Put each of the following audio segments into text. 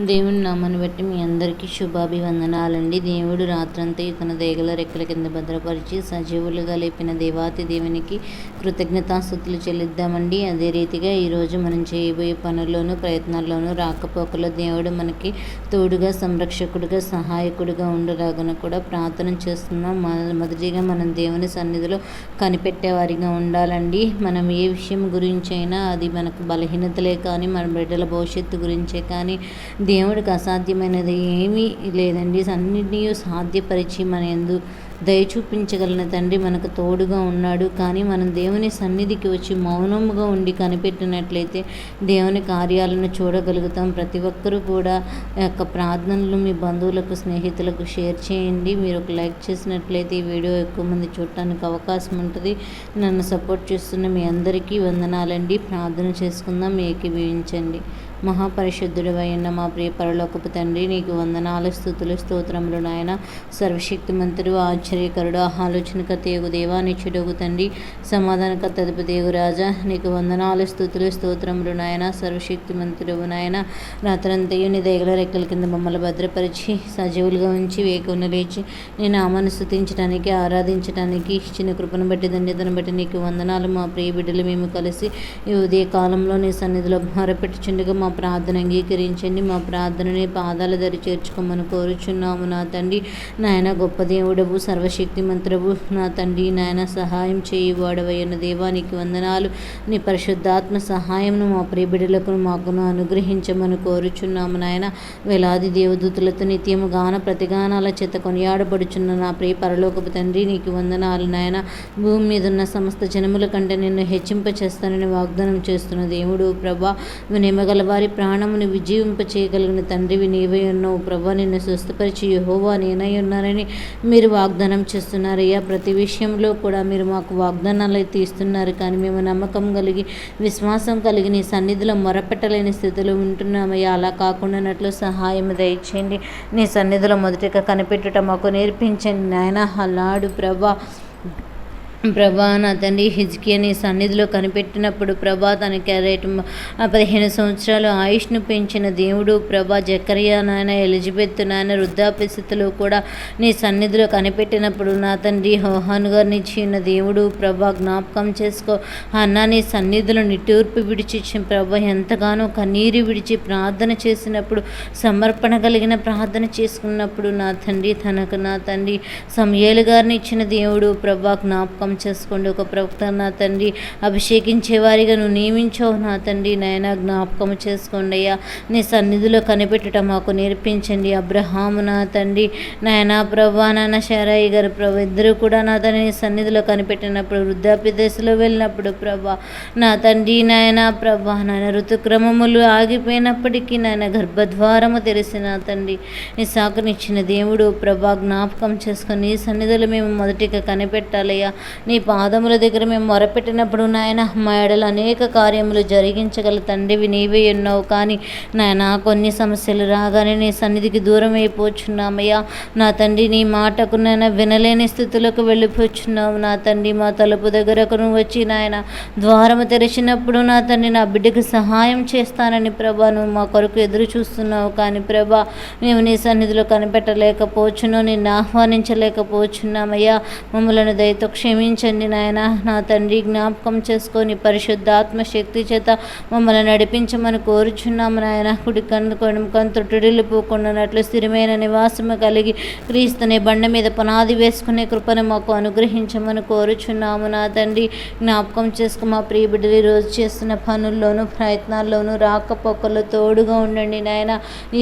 దేవుని నామాన్ని బట్టి మీ అందరికీ శుభాభివందనాలండి. దేవుడు రాత్రంతా తన దేగల రెక్కల కింద భద్రపరిచి సజీవులుగా లేపిన దేవాతి దేవునికి కృతజ్ఞతాస్థుతులు చెల్లిద్దామండి. అదే రీతిగా ఈరోజు మనం చేయబోయే పనుల్లోనూ ప్రయత్నాల్లోనూ రాకపోకలో దేవుడు మనకి తోడుగా సంరక్షకుడిగా సహాయకుడిగా ఉండరాగన కూడా ప్రార్థన చేస్తున్నాం. మొదటిగా మనం దేవుని సన్నిధిలో కనిపెట్టేవారిగా ఉండాలండి. మనం ఏ విషయం గురించి అయినా అది మనకు బలహీనతలే కానీ మన బిడ్డల భవిష్యత్తు గురించే కానీ దేవుడికి అసాధ్యమైనది ఏమీ లేదండి. అన్నిటినీ సాధ్యపరిచి మన ఎందు దయచూపించగలిగిన తండ్రి మనకు తోడుగా ఉన్నాడు. కానీ మనం దేవుని సన్నిధికి వచ్చి మౌనముగా ఉండి కనిపెట్టినట్లయితే దేవుని కార్యాలను చూడగలుగుతాం. ప్రతి ఒక్కరూ కూడా యొక్క ప్రార్థనలు మీ బంధువులకు స్నేహితులకు షేర్ చేయండి. మీరు ఒక లైక్ చేసినట్లయితే ఈ వీడియో ఎక్కువ మంది చూడటానికి అవకాశం ఉంటుంది. నన్ను సపోర్ట్ చేస్తున్న మీ అందరికీ వందనాలండి. ప్రార్థన చేసుకుందాం. ఏకీభవించండి. మహాపరిశుద్ధుడు అయిన మా ప్రియ పరలోకపు తండ్రి నీకు వందనాలు స్థుతులు స్తోత్రములు నాయన. సర్వశక్తిమంతుడు ఆశ్చర్యకరుడు ఆలోచనకర్త దేవా దేవానిచ్చుడుగు తండ్రి సమాధానకర్త దేవు రాజా నీకు వందనాలు స్థుతులు స్తోత్రములు నాయన. సర్వశక్తిమంతుడు నాయన. రాత్రంతయు నీ దగ్గర రెక్కల కింద మమ్మల్ని భద్రపరిచి సజీవులుగా ఉంచి వేకున్న లేచి నేను ఆమెను స్థుతించడానికి ఆరాధించడానికి ఇచ్చిన కృపను బట్టి ధన్యతను బట్టి నీకు వందనాలు మా ప్రియ బిడ్డలు మేము కలిసి ఈ ఉదయ కాలంలో నీ సన్నిధిలో మొరపెట్టుచుండగా మా ప్రార్థన అంగీకరించండి. మా ప్రార్థనని పాదాల దరి చేర్చుకోమని కోరుచున్నాము. నా తండ్రి నాయన గొప్ప దేవుడవు సర్వశక్తి మంత్రవు నా తండ్రి నాయన సహాయం చేయువాడవైన దేవానికి వందనాలు. నీ పరిశుద్ధాత్మ సహాయంను మా ప్రియబిడలకు మాకును అనుగ్రహించమని కోరుచున్నాము. నాయన వేలాది దేవదూతులతో నిత్యము గాన ప్రతిగానాల చేత కొనియాడబడుచున్న నా ప్రియ పరలోకపు తండ్రి నీకు వందనాలు. నాయన భూమి మీద ఉన్న సమస్త జనముల కంటే నిన్ను హెచ్చింప చేస్తానని వాగ్దానం చేస్తున్న దేవుడు ప్రభా వినిమగలవారి వారి ప్రాణమును విజయింప చేయగలిగిన తండ్రివి నీవై ఉన్నావు. ప్రభా నిన్ను స్వస్థపరిచి యహోవా నేనై ఉన్నారని మీరు వాగ్దానం చేస్తున్నారయ్యా. ప్రతి విషయంలో కూడా మీరు మాకు వాగ్దానాలు అయితే ఇస్తున్నారు. కానీ మేము నమ్మకం కలిగి విశ్వాసం కలిగి నీ సన్నిధిలో మొరపెట్టలేని స్థితిలో ఉంటున్నామయ్యా. అలా కాకుండానట్లు సహాయం దయచేయండి. నీ సన్నిధిలో మొదటిగా కనిపెట్టుట మాకు నేర్పించండి. నాయన హలాడు ప్రభా. ప్రభా నా తండ్రి హిజ్కియని సన్నిధిలో కనిపెట్టినప్పుడు ప్రభా తనకి రేటు పదిహేను సంవత్సరాలు ఆయుష్ను పెంచిన దేవుడు ప్రభా జకరియా నాయన ఎలిజబెత్ నాయన వృద్ధాప్య స్థితిలో కూడా నీ సన్నిధిలో కనిపెట్టినప్పుడు నా తండ్రి హోహాన్ గారిని ఇచ్చిన దేవుడు ప్రభా జ్ఞాపకం చేసుకో. అన్న నీ సన్నిధిలో నిట్టూర్పు విడిచి ప్రభా ఎంతగానో కన్నీరు విడిచి ప్రార్థన చేసినప్పుడు సమర్పణ కలిగిన ప్రార్థన చేసుకున్నప్పుడు నా తండ్రి తనకు నా తండ్రి సమయలు గారిని ఇచ్చిన దేవుడు ప్రభా జ్ఞాపకం చేసుకోండి. ఒక ప్రవక్త నా తండ్రి అభిషేకించే వారిగా నువ్వు నియమించావు నా తండ్రి. నాయన జ్ఞాపకం చేసుకోండి అయ్యా. నీ సన్నిధిలో కనిపెట్టట మాకు నేర్పించండి. అబ్రహాము నా తండ్రి నాయన ప్రభా నాన్న శారాయి గారు ప్రభు ఇద్దరు కూడా నా తండ్రి సన్నిధిలో కనిపెట్టినప్పుడు వృద్ధాప్య దశలో వెళ్ళినప్పుడు ప్రభా నా తండ్రి నాయన ప్రభా నాయన ఋతుక్రమములు ఆగిపోయినప్పటికీ నాయన గర్భద్వారము తెరిసిన తండ్రి నీ సాకునిచ్చిన దేవుడు ప్రభా జ్ఞాపకం చేసుకొని నీ సన్నిధిలో మేము మొదటిగా కనిపెట్టాలయ్యా. నీ పాదముల దగ్గర మేము మొరపెట్టినప్పుడు నాయన మా ఎడలు అనేక కార్యములు జరిగించగల తండ్రివి నీవే ఉన్నావు కానీ నాయన కొన్ని సమస్యలు రాగానే నీ సన్నిధికి దూరం అయిపోచున్నామయ్యా నా తండ్రి నీ మాటకు నాయన వినలేని స్థితులకు వెళ్ళిపోచున్నావు. నా తండ్రి మా తలుపు దగ్గరకు నువ్వు వచ్చి నాయన ద్వారము తెరిచినప్పుడు నా తండ్రి నా బిడ్డకు సహాయం చేస్తానని ప్రభా నువ్వు మా కొరకు ఎదురు చూస్తున్నావు. కానీ ప్రభా మేము నీ సన్నిధిలో కనిపెట్టలేకపోచును నిన్ను ఆహ్వానించలేకపోచున్నామయ్యా. మమ్మలను దయతో క్షమించి నడిపించండి నాయన. నా తండ్రి జ్ఞాపకం చేసుకొని పరిశుద్ధాత్మ శక్తి చేత మమ్మల్ని నడిపించమని కోరుచున్నాము నాయన. కుడి కన్ను కొనుకొని తొట్టుడిల్లు పోకుండానట్లు స్థిరమైన నివాసము కలిగి క్రీస్తుని బండ మీద పునాది వేసుకునే కృపను మాకు అనుగ్రహించమని కోరుచున్నాము నా తండ్రి. జ్ఞాపకం చేసుకు మా ప్రియ బిడ్డలు రోజు చేస్తున్న పనుల్లోనూ ప్రయత్నాల్లోనూ రాకపోకల్లో తోడుగా ఉండండి నాయన.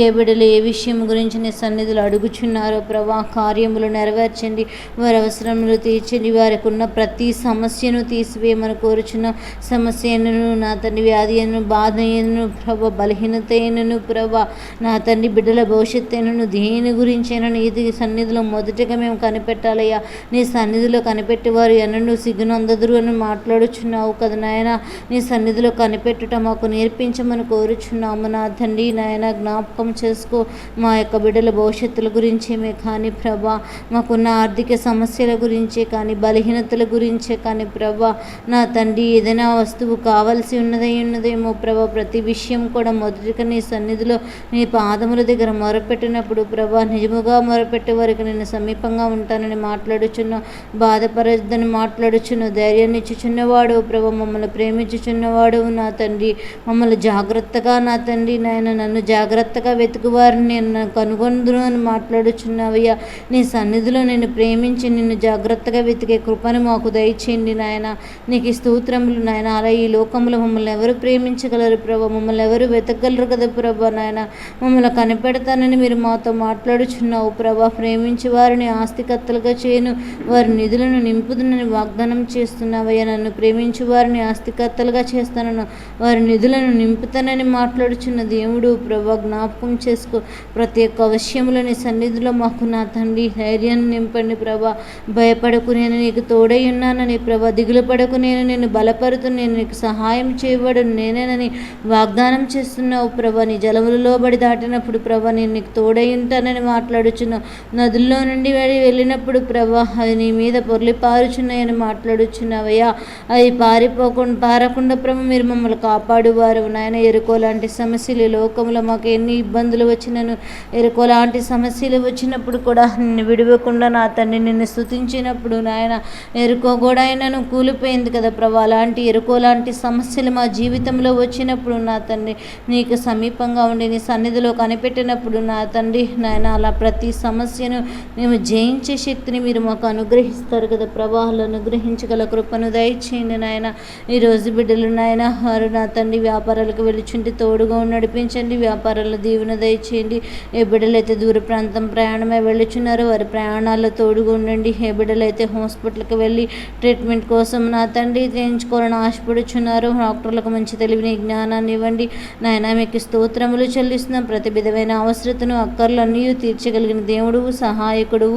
ఏ బిడ్డలు ఏ విషయం గురించి నీ సన్నిధులు అడుగుచున్నారో ప్రభా కార్యములు నెరవేర్చండి. వారి అవసరములు తీర్చండి. వారికి ఉన్న ప్రతి సమస్యను తీసివేయమని కోరుచున్న సమస్యను నా తండ్రి వ్యాధి అయినను బాధ అయినను ప్రభ బలహీనత అయినను ప్రభ నా తండ్రి బిడ్డల భవిష్యత్తు అయినను దేని గురించైనా ఇది సన్నిధిలో మొదటగా మేము కనిపెట్టాలయ్యా. నీ సన్నిధిలో కనిపెట్టేవారు ఎన్నడూ సిగ్గునందదురు అని మాట్లాడుచున్నావు కదా నాయన. నీ సన్నిధిలో కనిపెట్టుట మాకు నేర్పించమని కోరుచున్నాము నా తండ్రి. నాయన జ్ఞాపకం చేసుకో మా యొక్క బిడ్డల భవిష్యత్తుల గురించేమే కానీ ప్రభా మాకున్న ఆర్థిక సమస్యల గురించే కానీ బలహీన బలహీనతల గురించే కానీ ప్రభా నా తండ్రి ఏదైనా వస్తువు కావాల్సి ఉన్నదై ఉన్నదేమో ప్రభా ప్రతి విషయం కూడా మొదటిగా నీ సన్నిధిలో నీ పాదముల దగ్గర మొరపెట్టినప్పుడు ప్రభా నిజముగా మొరపెట్టే వారికి నేను సమీపంగా ఉంటానని మాట్లాడుచున్న బాధపరద్దని మాట్లాడుచున్న ధైర్యాన్ని ఇచ్చుచున్నవాడు ప్రభా మమ్మల్ని ప్రేమించుచున్నవాడు నా తండ్రి. మమ్మల్ని జాగ్రత్తగా నా తండ్రి నాయన నన్ను జాగ్రత్తగా వెతుకువారిని నేను కనుగొందును అని మాట్లాడుచున్నావయ్యా. నీ సన్నిధిలో నేను ప్రేమించి నిన్ను జాగ్రత్తగా వెతికే కృపను మాకు దయచేయండి నాయన. నీకు స్తోత్రములు నాయన. అలా ఈ లోకంలో మమ్మల్ని ఎవరు ప్రేమించగలరు ప్రభా? మమ్మల్ని ఎవరు వెతకగలరు కదా ప్రభా నాయన? మమ్మల్ని కనిపెడతానని మీరు మాతో మాట్లాడుచున్నావు ప్రభా. ప్రేమించి వారిని ఆస్తికత్తలుగా చేయను. వారి నిధులను నింపుదునని వాగ్దానం చేస్తున్నావయ్యా. నన్ను ప్రేమించి వారిని ఆస్తికత్తలుగా చేస్తానను. వారి నిధులను నింపుతానని మాట్లాడుచున్న దేవుడు ప్రభా జ్ఞాపకం చేసుకో. ప్రతి ఒక్క విషయంలోని సన్నిధిలో మాకు నా తండ్రి ధైర్యాన్ని నింపండి ప్రభా. భయపడకునే నీకు తో తోడైయున్నానని ప్రభా దిగులు పడకు నేను నేను బలపరుతూ నేను నీకు సహాయం చేయబడు నేనేనని వాగ్దానం చేస్తున్నావు ప్రభా. నీ జలములలో బడి దాటినప్పుడు ప్రభా నేను నీకు తోడై ఉంటానని మాట్లాడుచున్నావు. నదుల్లో నుండి వెళ్ళి వెళ్ళినప్పుడు ప్రభా అది నీ మీద పొర్లి పారుచున్నాయని మాట్లాడుచున్నావయ్యా. అవి పారిపోకుండా పారకుండా ప్రభు మీరు మమ్మల్ని కాపాడువారు. నాయన ఎరుకో లాంటి సమస్యలు ఈ లోకంలో మాకు ఎన్ని ఇబ్బందులు వచ్చినను. ఎరుకో లాంటి సమస్యలు వచ్చినప్పుడు కూడా నిన్ను విడివకుండా నా తండ్రి నిన్ను స్థుతించినప్పుడు నాయన ఎరుకో కూడా ఆయనను కూలిపోయింది కదా ప్రభా. అలాంటి ఎరుకో లాంటి సమస్యలు మా జీవితంలో వచ్చినప్పుడు నా తండ్రి నీకు సమీపంగా ఉండి నీ సన్నిధిలో కనిపెట్టినప్పుడు నా తండ్రి నాయన అలా ప్రతి సమస్యను మేము జయించే శక్తిని మీరు మాకు అనుగ్రహిస్తారు కదా ప్రభావాలు అనుగ్రహించగల కృపను దయచేయండి నాయన. ఈరోజు బిడ్డలు నాయన వారు నా తండ్రి వ్యాపారాలకు వెళ్ళుచుంటే తోడుగా నడిపించండి. వ్యాపారాల దీవెన దయచేయండి. ఏ బిడ్డలైతే దూర ప్రాంతం ప్రయాణమే వెళ్ళుచున్నారో వారి ప్రయాణాల్లో తోడుగా ఉండండి. ఏ బిడ్డలైతే హాస్పిటల్కి వెళ్ళి ట్రీట్మెంట్ కోసం నా తండ్రి చేయించుకోవాలని ఆశపడుచున్నారు. డాక్టర్లకు మంచి తెలివిని జ్ఞానాన్ని ఇవ్వండి. నాయన మీకు స్తోత్రములు చెల్లిస్తున్నాం. ప్రతి విధమైన అవసరతను అక్కర్లన్నీ తీర్చగలిగిన దేవుడు సహాయకుడు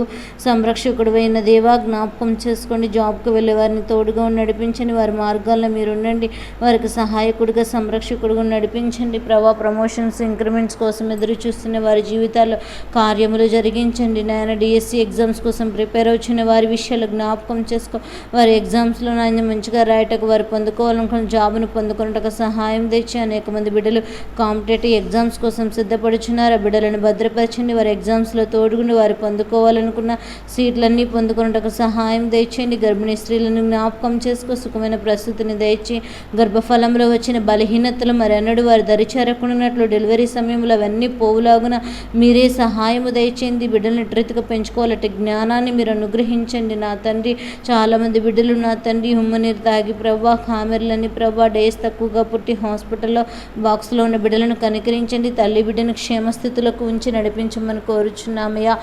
సంరక్షకుడు అయిన దేవా జ్ఞాపకం చేసుకోండి. జాబ్కు వెళ్ళే వారిని తోడుగా నడిపించండి. వారి మార్గాల్లో మీరు ఉండండి వారికి సహాయకుడిగా సంరక్షకుడిగా నడిపించండి. ప్రభా ప్రమోషన్స్ ఇంక్రిమెంట్స్ కోసం ఎదురు చూస్తున్న వారి జీవితాల్లో కార్యములు జరిగించండి. నాయన డిఎస్సి ఎగ్జామ్స్ కోసం ప్రిపేర్ అవుతున్న వారి విషయాలు జ్ఞాపకం చేసుకో వారి ఎగ్జామ్స్లో నాయన మంచిగా రాయటకు వారు పొందుకోవాలనుకున్న జాబ్ను పొందుకున్నటకు సహాయం తెచ్చి అనేక మంది బిడ్డలు కాంపిటేటివ్ ఎగ్జామ్స్ కోసం సిద్ధపడుచున్నారు. ఆ బిడ్డలను భద్రపరచండి. వారి ఎగ్జామ్స్లో తోడుగుండి వారు పొందుకోవాలనుకున్న సీట్లన్నీ పొందుకున్నటకు సహాయం తెచ్చండి గర్భిణీ స్త్రీలను జ్ఞాపకం చేసుకో. సుఖమైన ప్రస్తుతిని దయచి గర్భఫలంలో వచ్చిన బలహీనతలు మరెన్నడూ వారు దరిచేరకుండానట్లు డెలివరీ సమయంలో అవన్నీ పోవులాగున మీరే సహాయము దయచేయండి. బిడ్డలను ట్రితిగా పెంచుకోవాలంటే జ్ఞానాన్ని మీరు అనుగ్రహించండి. నా తండ్రి చాలామంది బిడ్డలు నా తండ్రి ఉమ్మనీరు తాగి ప్రభా కామెర్లని ప్రభా డేస్ తక్కువగా పుట్టి హాస్పిటల్లో బాక్స్లో ఉన్న బిడ్డలను కనికరించండి. తల్లి బిడ్డను క్షేమస్థితులకు ఉంచి నడిపించమని కోరుచున్నామయ్యా.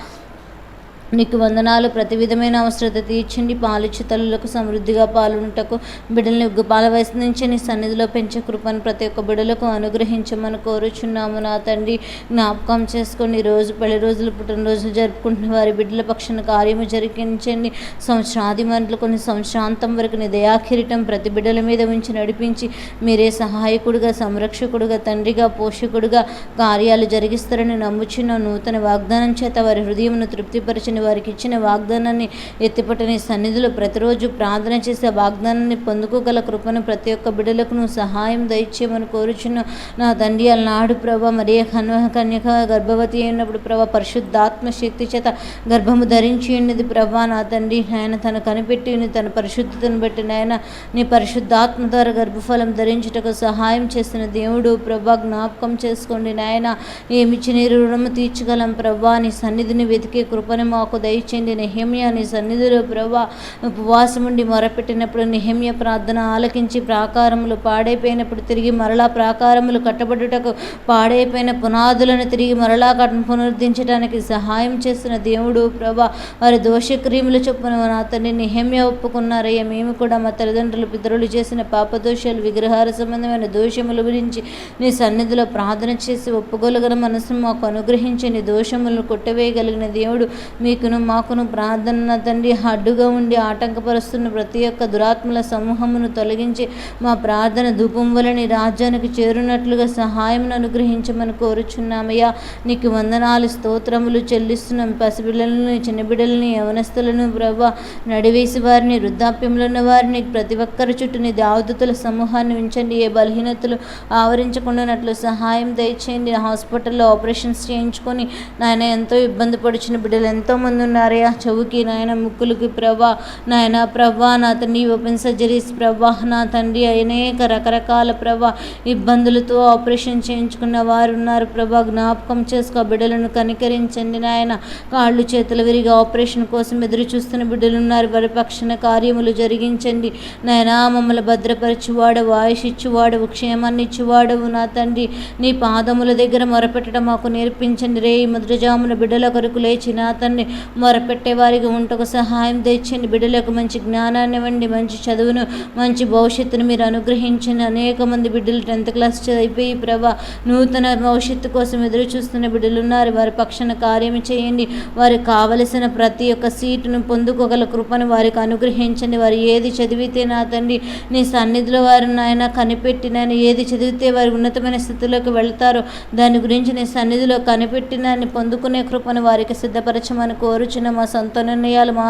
నీకు వందనాలు. ప్రతి విధమైన అవసరత తీర్చండి. పాలిచ్చు తల్లులకు సమృద్ధిగా పాలుంటకు బిడ్డల్ని పాల వయసు నుంచి నీ సన్నిధిలో పెంచే కృపను ప్రతి ఒక్క బిడ్డలకు అనుగ్రహించమని కోరుచున్నాము నా తండ్రి. జ్ఞాపకం చేసుకొని రోజు పెళ్ళి రోజులు పుట్టినరోజులు జరుపుకుంటున్న వారి బిడ్డల పక్షాన కార్యము జరిగించండి. సంవత్సరాది మంటలు కొన్ని సంవత్సరాంతం వరకు నీ దయాకిరీటం ప్రతి బిడ్డల మీద ఉంచి నడిపించి మీరే సహాయకుడిగా సంరక్షకుడుగా తండ్రిగా పోషకుడుగా కార్యాలు జరిగిస్తారని నమ్ముచున్న నూతన వాగ్దానం చేత వారి హృదయమును తృప్తిపరచని వారికి ఇచ్చిన వాగ్దానాన్ని ఎత్తిపట్టని సన్నిధిలో ప్రతిరోజు ప్రార్థన చేసే వాగ్దానాన్ని పొందుకోగల కృపను ప్రతి ఒక్క బిడ్డలకు నువ్వు సహాయం దయచేయమని కోరుచున్న నా తండ్రి అలనాడు ప్రభ మరే కన్వ కన్యక గర్భవతి అయినప్పుడు ప్రభ పరిశుద్ధాత్మ శక్తి చేత గర్భము ధరించి ఉన్నది ప్రభా నా తండ్రి ఆయన తను కనిపెట్టి తన పరిశుద్ధతను బట్టి నాయన నీ పరిశుద్ధాత్మ ద్వారా గర్భఫలం ధరించుటకు సహాయం చేసిన దేవుడు ప్రభా జ్ఞాపకం చేసుకోండి నాయన ఏమిచ్చి నీ రుణము తీర్చగలం ప్రభా నీ సన్నిధిని వెతికే కృపను మాకు దయచేయండి. నెహమ్య నీ సన్నిధిలో ప్రభా ఉపవాసం ఉండి మొరపెట్టినప్పుడు నెహమ్య ప్రార్థన ఆలకించి ప్రాకారములు పాడైపోయినప్పుడు తిరిగి మరలా ప్రాకారములు కట్టబడుటకు పాడైపోయిన పునాదులను తిరిగి మరలా కట్ పునరుద్ధరించడానికి సహాయం చేస్తున్న దేవుడు ప్రభా వారి దోషక్రియములు చొప్పున నా తండ్రి నిహమ్య ఒప్పుకున్నారయ్యా. మేము కూడా మా తల్లిదండ్రులు పితరులు చేసిన పాపదోషాలు విగ్రహాల సంబంధమైన దోషముల గురించి నీ సన్నిధిలో ప్రార్థన చేసి ఒప్పుకోగలిగిన మనసును మాకు అనుగ్రహించి నీ దోషములను కొట్టవేయగలిగిన దేవుడు మీ మీకును మాకును ప్రార్థన తండ్రి అడ్డుగా ఉండి ఆటంకపరుస్తున్న ప్రతి ఒక్క దురాత్మల సమూహమును తొలగించి మా ప్రార్థన ధూపం వలని రాజ్యానికి చేరునట్లుగా సహాయమును అనుగ్రహించమని కోరుచున్నామయ్యా. నీకు వందనాలు స్తోత్రములు చెల్లిస్తున్నాం. పసిబిడ్డలను చిన్నబిడ్డలని యవనస్తులను ప్రభా నడివేసి వారిని వృద్ధాప్యంలో ఉన్న వారిని ప్రతి ఒక్కరి చుట్టూ నీ దావదతుల సమూహాన్ని ఉంచండి. ఏ బలహీనతలు ఆవరించకుండానట్లు సహాయం దయచేయండి. హాస్పిటల్లో ఆపరేషన్స్ చేయించుకొని నాయన ఎంతో ఇబ్బంది పడుచున్న బిడ్డలు ఎంతో ఎంతోమంది ఉన్నారయ్యా చెవుకి నాయన ముక్కులకి ప్రభా. నాయన ప్రభా నా తండ్రి ఓపెన్ సర్జరీస్ ప్రభా. నా తండ్రి అనేక రకరకాల ప్రభా ఇబ్బందులతో ఆపరేషన్ చేయించుకున్న వారు ఉన్నారు ప్రభా. జ్ఞాపకం చేసుకో బిడ్డలను కనికరించండి నాయన. కాళ్ళు చేతులు విరిగి ఆపరేషన్ కోసం ఎదురు చూస్తున్న బిడ్డలు ఉన్నారు వారి పక్షణ కార్యములు జరిగించండి. నాయనా మమ్మల్ని భద్రపరచువాడవు ఆయుష్ ఇచ్చువాడవు క్షేమాన్ని ఇచ్చువాడవు నా తండ్రి. నీ పాదముల దగ్గర మొరపెట్టడం మాకు నేర్పించండి. రే ఈ ముద్రజామున బిడ్డల కొరకు లేచి నా తండ్రి. మొరపెట్టే వారికి ఉంటకు సహాయం తెచ్చండి. బిడ్డలకు మంచి జ్ఞానాన్ని ఇవ్వండి. మంచి చదువును మంచి భవిష్యత్తును మీరు అనుగ్రహించండి. అనేక మంది బిడ్డలు టెన్త్ క్లాస్ అయిపోయి ప్రభా నూతన భవిష్యత్తు కోసం ఎదురు చూస్తున్న బిడ్డలు ఉన్నారు వారి పక్షాన కార్యం చేయండి. వారికి కావలసిన ప్రతి ఒక్క సీటును పొందుకోగల కృపను వారికి అనుగ్రహించండి. వారు ఏది చదివితే నా తండ్రి నీ సన్నిధిలో వారు నాయన కనిపెట్టినని ఏది చదివితే వారు ఉన్నతమైన స్థితిలోకి వెళ్తారో దాని గురించి నీ సన్నిధిలో కనిపెట్టినని పొందుకునే కృపను వారికి సిద్ధపరచమని కోరుచున్న మా సొంత నిర్ణయాలు మా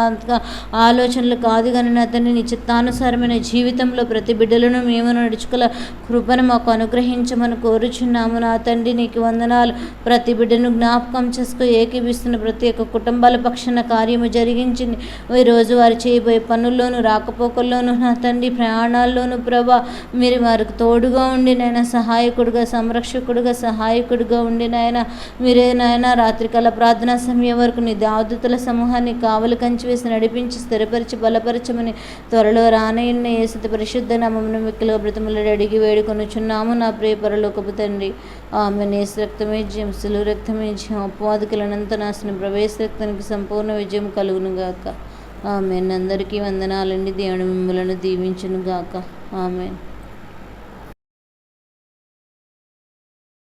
ఆలోచనలు కాదు కానీ నా తండ్రి నీ చిత్తానుసారమైన జీవితంలో ప్రతి బిడ్డలను మేము నడుచుకుల కృపను మాకు అనుగ్రహించమని కోరుచున్నాము. నా తండ్రి నీకు వందనాలు. ప్రతి బిడ్డను జ్ఞాపకం చేసుకు ఏకీపిస్తున్న ప్రతి ఒక్క కుటుంబాల పక్షాన కార్యము జరిగించింది ఈరోజు వారు చేయబోయే పనుల్లోనూ రాకపోకల్లోనూ నా తండ్రి ప్రయాణాల్లోనూ ప్రభా మీరు వారికి తోడుగా ఉండి నాయన సహాయకుడుగా సంరక్షకుడుగా సహాయకుడుగా ఉండి నాయన మీరే నాయన రాత్రికాల ప్రార్థనా సమయం వరకు నీ దావదతుల సమూహాన్ని కావలి కంచి వేసి నడిపించి స్థిరపరిచి బలపరచమని త్వరలో రానయ్యన్న యేసుత పరిశుద్ధ నామమును మిక్కులుగా బ్రతములడి అడిగి వేడుకొనుచున్నాము నా ప్రియ పరలోకపు తండ్రి. ఆమె నేసు రక్తమే జయం సులు రక్తమే జయం అపవాదికులనంత నాశనం ప్రవేశ రక్తానికి సంపూర్ణ విజయం కలుగును గాక ఆమె అందరికీ వందనాలండి. దేవుని మిమ్మలను దీవించునుగాక. ఆమెన్.